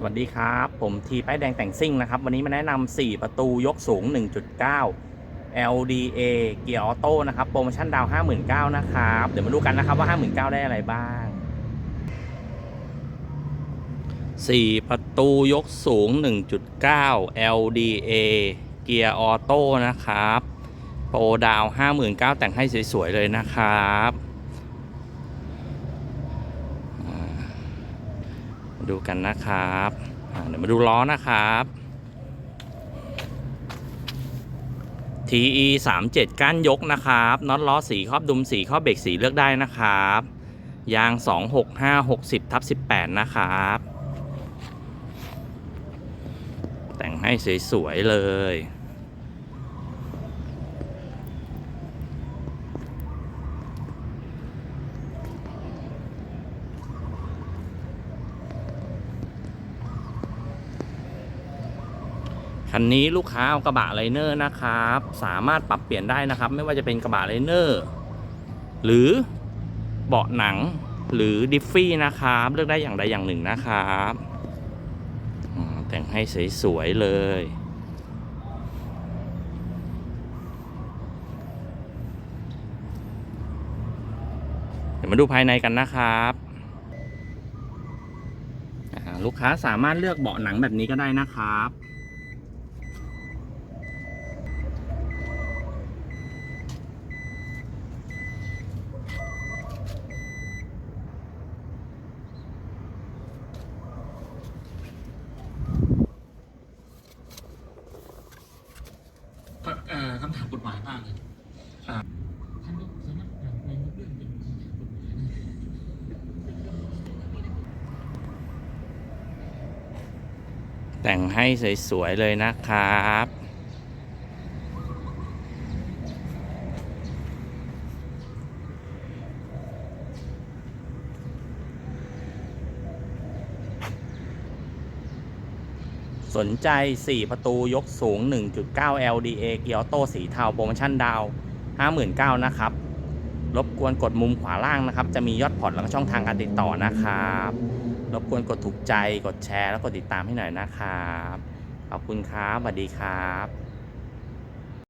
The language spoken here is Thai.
สวัสดีครับ ผมทีป้ายแดงแต่งซิ่งนะครับ วันนี้มาแนะนำ4 ประตูยกสูง 1.9 LDA เกียร์ออโต้นะครับ โปรโมชั่นดาว 59,000นะครับ เดี๋ยวมาดูกันนะครับว่า 59,000ได้อะไรบ้าง 4 ประตูยกสูง 1.9 LDA เกียร์ออโต้นะครับ โปรดาว 59,000แต่งให้สวยๆเลยนะครับ มา ดูกันนะครับเดี๋ยวมาดูล้อนะครับ TE 3 7ก้านยกนะครับน็อตล้อสีครอบดุมสีครอบเบรกสีเลือกได้นะครับ ยาง 265 60ทับ18 นะครับ แต่งให้สวย ๆ เลย คันนี้ลูกค้าเอากระบะไลเนอร์นะครับ สามารถปรับเปลี่ยนได้นะครับ ไม่ว่าจะเป็นกระบะไลเนอร์หรือเบาะหนังหรือดิฟฟี่นะครับ เลือกได้อย่างใดอย่างหนึ่งนะครับแต่งให้สวยๆเลยเดี๋ยวมาดูภายในกันนะครับลูกค้าสามารถเลือกเบาะหนังแบบนี้ก็ได้นะครับ ก็เอ่อคำถาม กฎหมายมากเลยอ่าท่านก็สามารถแบ่งแปลงเรื่องเป็นคำถามกฎหมายได้แต่งให้สวยๆเลยนะครับ สนใจ 4 ประตูยกสูง 1.9 LDA เกียร์ออโต้สีเทาโปรโมชั่นดาว 59,000นะครับ รบกวนกดมุมขวาล่างนะครับ จะมียอดผ่อนแล้วก็ช่องทางการติดต่อนะครับ รบกวนกดถูกใจ กดแชร์ แล้วกดติดตามให้หน่อยนะครับ ขอบคุณครับ สวัสดีครับ